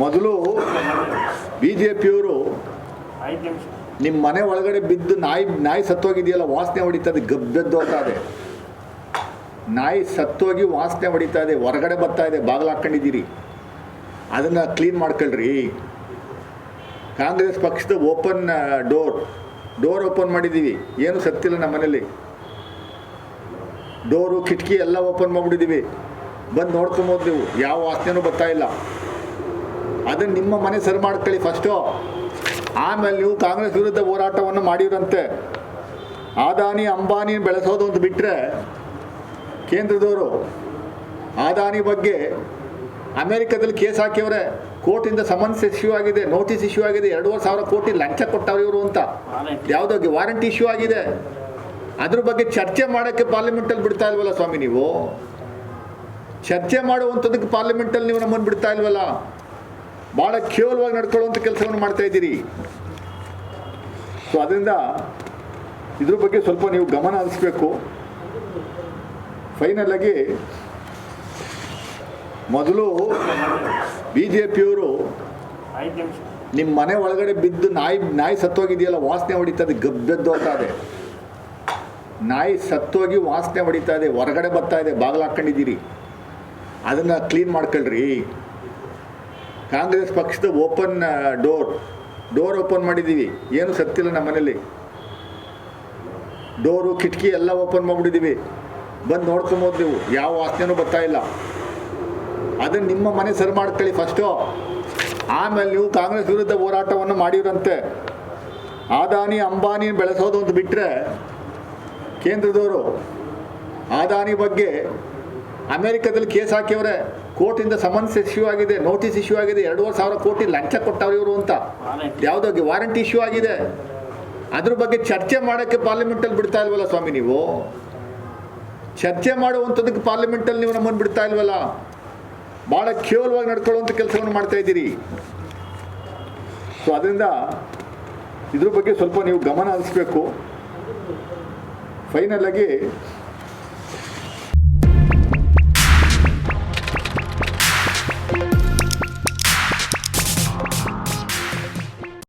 ಮೊದಲು B J ಪಿಯವರು ನಿಮ್ಮ ಮನೆ ಒಳಗಡೆ ಬಿದ್ದು ನಾಯಿ ನಾಯಿ ಸತ್ತೋಗಿದೆಯಲ್ಲ ವಾಸನೆ ಹೊಡಿತದೆ ಗಬ್ಬೆದ್ದು ಹೋಗ್ತಾ ಇದೆ. ನಾಯಿ ಸತ್ತೋಗಿ ವಾಸನೆ ಹೊಡಿತಾ ಇದೆ ಹೊರಗಡೆ ಬರ್ತಾ ಇದೆ ಬಾಗಿಲು ಹಾಕ್ಕೊಂಡಿದ್ದೀರಿ. ಅದನ್ನು ಕ್ಲೀನ್ ಮಾಡ್ಕೊಳ್ರಿ. ಕಾಂಗ್ರೆಸ್ ಪಕ್ಷದ ಓಪನ್ ಡೋರ್ ಡೋರ್ ಓಪನ್ ಮಾಡಿದ್ದೀವಿ. ಏನು ಸತ್ತಿಲ್ಲ ನಮ್ಮ ಮನೇಲಿ ಡೋರು ಕಿಟಕಿ ಎಲ್ಲ ಓಪನ್ ಮಾಡಿಬಿಟ್ಟಿದ್ದೀವಿ. ಬಂದು ನೋಡ್ಕೊಂಬೋದು ನೀವು. ಯಾವ ವಾಸನೆನೂ ಬರ್ತಾ ಇಲ್ಲ. ಅದನ್ನು ನಿಮ್ಮ ಮನೆ ಸರಿ ಮಾಡ್ಕೊಳ್ಳಿ ಫಸ್ಟು ಆಮೇಲೆ ನೀವು ಕಾಂಗ್ರೆಸ್ ವಿರುದ್ಧ ಹೋರಾಟವನ್ನು ಮಾಡಿರಂತೆ. ಆದಾನಿ ಅಂಬಾನಿ ಬೆಳೆಸೋದು ಅಂತ ಬಿಟ್ಟರೆ ಕೇಂದ್ರದವರು ಆದಾನಿ ಬಗ್ಗೆ ಅಮೆರಿಕದಲ್ಲಿ ಕೇಸ್ ಹಾಕಿವ್ರೆ ಕೋರ್ಟಿಂದ ಸಮನ್ಸ್ ಇಶ್ಯೂ ಆಗಿದೆ ನೋಟಿಸ್ ಇಶ್ಯೂ ಆಗಿದೆ ಎರಡೂವರೆ ಸಾವಿರ ಕೋಟಿ ಲಂಚ ಕೊಟ್ಟವ್ರು ಇವರು ಅಂತ. ಯಾವುದೋ ವಾರಂಟಿ ಇಶ್ಯೂ ಆಗಿದೆ. ಅದ್ರ ಬಗ್ಗೆ ಚರ್ಚೆ ಮಾಡೋಕ್ಕೆ ಪಾರ್ಲಿಮೆಂಟಲ್ಲಿ ಬಿಡ್ತಾ ಇಲ್ವಲ್ಲ ಸ್ವಾಮಿ ನೀವು? ಚರ್ಚೆ ಮಾಡುವಂಥದ್ದಕ್ಕೆ ಪಾರ್ಲಿಮೆಂಟಲ್ಲಿ ನೀವು ನಮ್ಮನ್ನು ಬಿಡ್ತಾ ಇಲ್ವಲ್ಲ? ಭಾಳ ಕೇವಲವಾಗಿ ನಡ್ಕೊಳ್ಳುವಂಥ ಕೆಲಸವನ್ನು ಮಾಡ್ತಾ ಇದ್ದೀರಿ. ಸೊ ಅದರಿಂದ ಇದ್ರ ಬಗ್ಗೆ ಸ್ವಲ್ಪ ನೀವು ಗಮನ ಹರಿಸ್ಬೇಕು. ಫೈನಲ್ ಆಗಿ ಮೊದಲು ಬಿ ಜೆ ಪಿಯವರು ನಿಮ್ಮ ಮನೆ ಒಳಗಡೆ ಬಿದ್ದು ನಾಯಿ ನಾಯಿ ಸತ್ತೋಗಿದೆಯಲ್ಲ, ವಾಸನೆ ಇದೆ, ಗಬ್ಬೆದ್ದು ಹೋಗ್ತಾ ಇದೆ. ನಾಯಿ ಸತ್ತೋಗಿ ವಾಸನೆ ಹೊಡಿತಾ ಇದೆ, ಹೊರಗಡೆ ಬರ್ತಾ ಇದೆ, ಬಾಗಿಲು ಹಾಕ್ಕೊಂಡಿದ್ದೀರಿ ಅದನ್ನು ಕ್ಲೀನ್ ಮಾಡ್ಕೊಳ್ರಿ. ಕಾಂಗ್ರೆಸ್ ಪಕ್ಷದ ಓಪನ್ ಡೋರ್ ಡೋರ್ ಓಪನ್ ಮಾಡಿದ್ದೀವಿ. ಏನು ಸತ್ತಿಲ್ಲ ನಮ್ಮ ಮನೇಲಿ. ಡೋರು, ಕಿಟಕಿ ಎಲ್ಲ ಓಪನ್ ಮಾಡಿಬಿಟ್ಟಿದ್ದೀವಿ. ಬಂದು ನೋಡ್ಕೊಂಬೋದ್ದೆವು ಯಾವ ವಾಸನೆನೂ ಬರ್ತಾ ಇಲ್ಲ. ಅದನ್ನು ನಿಮ್ಮ ಮನೆ ಸರಿ ಮಾಡ್ಕೊಳ್ಳಿ ಫಸ್ಟು ಆಮೇಲೆ ನೀವು ಕಾಂಗ್ರೆಸ್ ವಿರುದ್ಧ ಹೋರಾಟವನ್ನು ಮಾಡಿರಂತೆ. ಆದಾನಿ, ಅಂಬಾನಿ ಬೆಳೆಸೋದು ಅಂತ ಬಿಟ್ಟರೆ ಕೇಂದ್ರದವರು ಆದಾನಿ ಬಗ್ಗೆ ಅಮೆರಿಕದಲ್ಲಿ ಕೇಸ್ ಹಾಕಿವ್ರೆ ಕೋರ್ಟಿಂದ ಸಮನ್ಸ್ ಇಶ್ಯೂ ಆಗಿದೆ ನೋಟಿಸ್ ಇಶ್ಯೂ ಆಗಿದೆ, ಎರಡೂವರೆ ಸಾವಿರ ಕೋಟಿ ಲಂಚ ಕೊಟ್ಟವ್ರು ಇವರು ಅಂತ. ಯಾವುದೋ ವಾರಂಟಿ ಇಶ್ಯೂ ಆಗಿದೆ. ಅದ್ರ ಬಗ್ಗೆ ಚರ್ಚೆ ಮಾಡೋಕ್ಕೆ ಪಾರ್ಲಿಮೆಂಟಲ್ಲಿ ಬಿಡ್ತಾ ಇಲ್ವಲ್ಲ ಸ್ವಾಮಿ ನೀವು? ಚರ್ಚೆ ಮಾಡುವಂಥದ್ದಕ್ಕೆ ಪಾರ್ಲಿಮೆಂಟಲ್ಲಿ ನೀವು ನಮ್ಮನ್ನು ಬಿಡ್ತಾ ಇಲ್ವಲ್ಲ? ಭಾಳ ಕೇವಲವಾಗಿ ನಡ್ಕೊಳ್ಳುವಂಥ ಕೆಲಸವನ್ನು ಮಾಡ್ತಾ ಇದ್ದೀರಿ. ಸೊ ಅದರಿಂದ ಇದ್ರ ಬಗ್ಗೆ ಸ್ವಲ್ಪ ನೀವು ಗಮನ ಹರಿಸ್ಬೇಕು. ಫೈನಲ್ ಆಗಿ